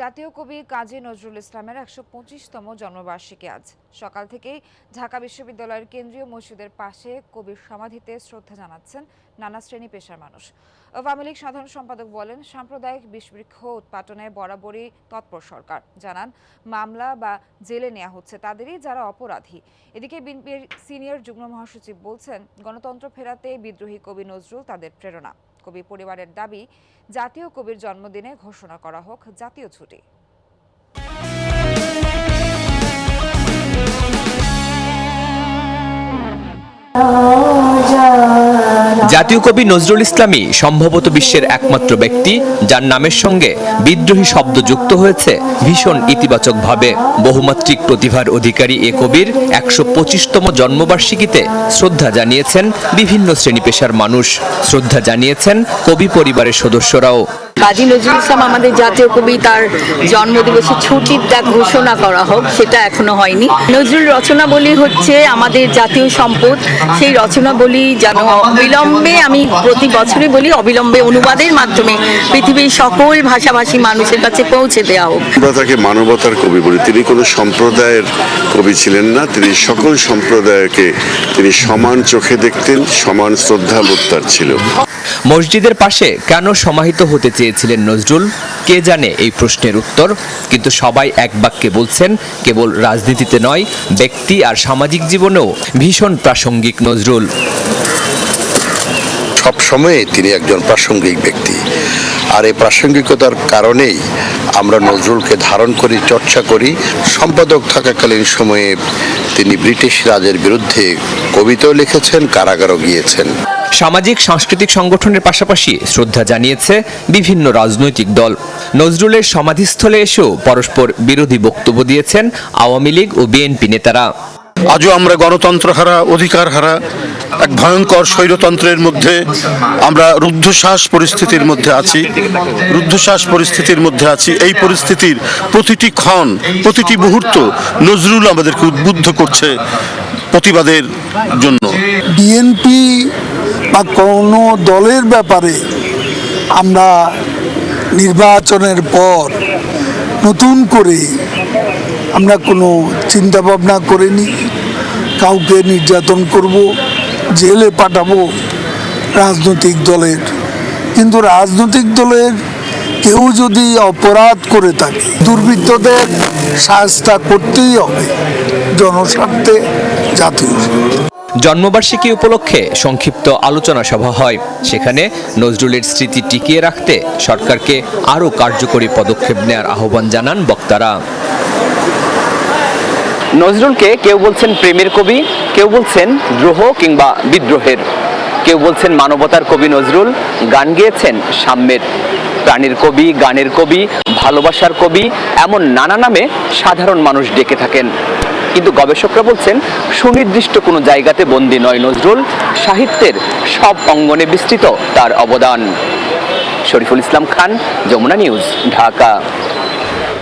জাতীয় কবি কাজী নজরুল ইসলামের একশো পঁচিশতম জন্মবার্ষিকী আজ। সকাল থেকেই ঢাকা বিশ্ববিদ্যালয়ের কেন্দ্রীয় মসজিদের পাশে কবির সমাধিতে শ্রদ্ধা জানাচ্ছেন নানা শ্রেণি পেশার মানুষ। আওয়ামী লীগ সাধারণ সম্পাদক বলেন, সাম্প্রদায়িক বিষবৃক্ষ উৎপাটনে বরাবরই তৎপর সরকার। জানান, মামলা বা জেলে নেওয়া হচ্ছে তাদেরই যারা অপরাধী। এদিকে বিএনপির সিনিয়র যুগ্ম মহাসচিব বলছেন, গণতন্ত্র ফেরাতে বিদ্রোহী কবি নজরুল তাদের প্রেরণা। কবি পরিবারের দাবি জাতীয় কবির জন্মদিনে ঘোষণা করা হোক জাতীয় ছুটি। জাতীয় কবি নজরুল ইসলামী সম্ভবত বিশ্বের একমাত্র ব্যক্তি, যার নামের সঙ্গে বিদ্রোহী শব্দ যুক্ত হয়েছে ভীষণ ইতিবাচকভাবে। বহুমাত্রিক প্রতিভার অধিকারী এ কবির একশো পঁচিশতম জন্মবার্ষিকীতে শ্রদ্ধা জানিয়েছেন বিভিন্ন শ্রেণি পেশার মানুষ। শ্রদ্ধা জানিয়েছেন কবি পরিবারের সদস্যরাও। কাজী নজরুল ইসলাম আমাদের জাতীয় কবি, তার জন্মদিবসে ছুটির ডাক ঘোষণা করা হোক, সেটা এখনও হয়নি। নজরুল রচনাবলী হচ্ছে আমাদের জাতীয় সম্পদ। সেই রচনাবলী যেন অবিলম্বে আমি প্রতি বছরই বলি, অবিলম্বে অনুবাদের মাধ্যমে পৃথিবীর সকল ভাষাভাষী মানুষের কাছে পৌঁছে দেওয়া হোক। তাকে মানবতার কবি বলি। তিনি কোনো সম্প্রদায়ের কবি ছিলেন না, তিনি সকল সম্প্রদায়কে তিনি সমান চোখে দেখতেন, সমান শ্রদ্ধাবোধ তার ছিল। মসজিদের পাশে কেন সমাহিত হতে চেয়েছিলেন নজরুল? কে জানে এই প্রশ্নের উত্তর? কিন্তু সবাই এক বাক্যে বলছেন, কেবল রাজনীতিতে নয়, ব্যক্তি আর সামাজিক জীবনেও ভীষণ প্রাসঙ্গিক নজরুল। সব সময়ে তিনি একজন প্রাসঙ্গিক ব্যক্তি। আর এই প্রাসঙ্গিকতার কারণেই আমরা নজরুলকে ধারণ করি, চর্চা করি। সম্পাদক থাকাকালীন সময়ে তিনি ব্রিটিশ রাজের বিরুদ্ধে কবিতাও লিখেছেন, কারাগারও গিয়েছেন। সামাজিক সাংস্কৃতিক সংগঠনের পাশাপাশি শ্রদ্ধা জানিয়েছে বিভিন্ন রাজনৈতিক দল। নজরুলের সমাধিস্থলে এসেও পরস্পর বিরোধী বক্তব্য দিয়েছেন আওয়ামী লীগ ও বিএনপি নেতারা। আজও আমরা গণতন্ত্র হারা অধিকার হারা এক ভয়ঙ্কর স্বৈরতন্ত্রের মধ্যে আমরা রুদ্ধশ্বাস পরিস্থিতির মধ্যে আছি। রুদ্ধশ্বাস পরিস্থিতির মধ্যে আছি। এই পরিস্থিতির প্রতিটি ক্ষণ প্রতিটি মুহূর্ত নজরুল আমাদেরকে উদ্বুদ্ধ করছে প্রতিবাদের জন্য। বিএনপি বা কোনো দলের ব্যাপারে আমরা নির্বাচনের পর নতুন করে আমরা কোনো চিন্তা ভাবনা করিনি, কাউকে নির্যাতন করব, জেলে পাঠাবো রাজনৈতিক দলের কিন্তু রাজনৈতিক দলের কেউ যদি অপরাধ করে থাকে, দুর্বৃত্তদের সাজটা করতেই হবে, জনস্বার্থে জাতীয়। জন্মবার্ষিকী উপলক্ষে সংক্ষিপ্ত আলোচনা সভা হয়। সেখানে নজরুলের স্মৃতি টিকিয়ে রাখতে সরকারকে আরও কার্যকরী পদক্ষেপ নেওয়ার আহ্বান জানান বক্তারা। নজরুলকে কেউ বলছেন প্রেমের কবি, কেউ বলছেন দ্রোহ কিংবা বিদ্রোহের। কেউ বলছেন মানবতার কবি নজরুল, গান গেয়েছেন সাম্যের। প্রাণীর কবি, গানের কবি, ভালোবাসার কবি, এমন নানা নামে সাধারণ মানুষ ডেকে থাকেন। কিন্তু গবেষকরা বলছেন, সুনির্দিষ্ট কোনো জায়গাতে বন্দী নয় নজরুল, সাহিত্যের সব অঙ্গনে বিস্তৃত তার অবদান। শরীফুল ইসলাম খান, যমুনা নিউজ, ঢাকা।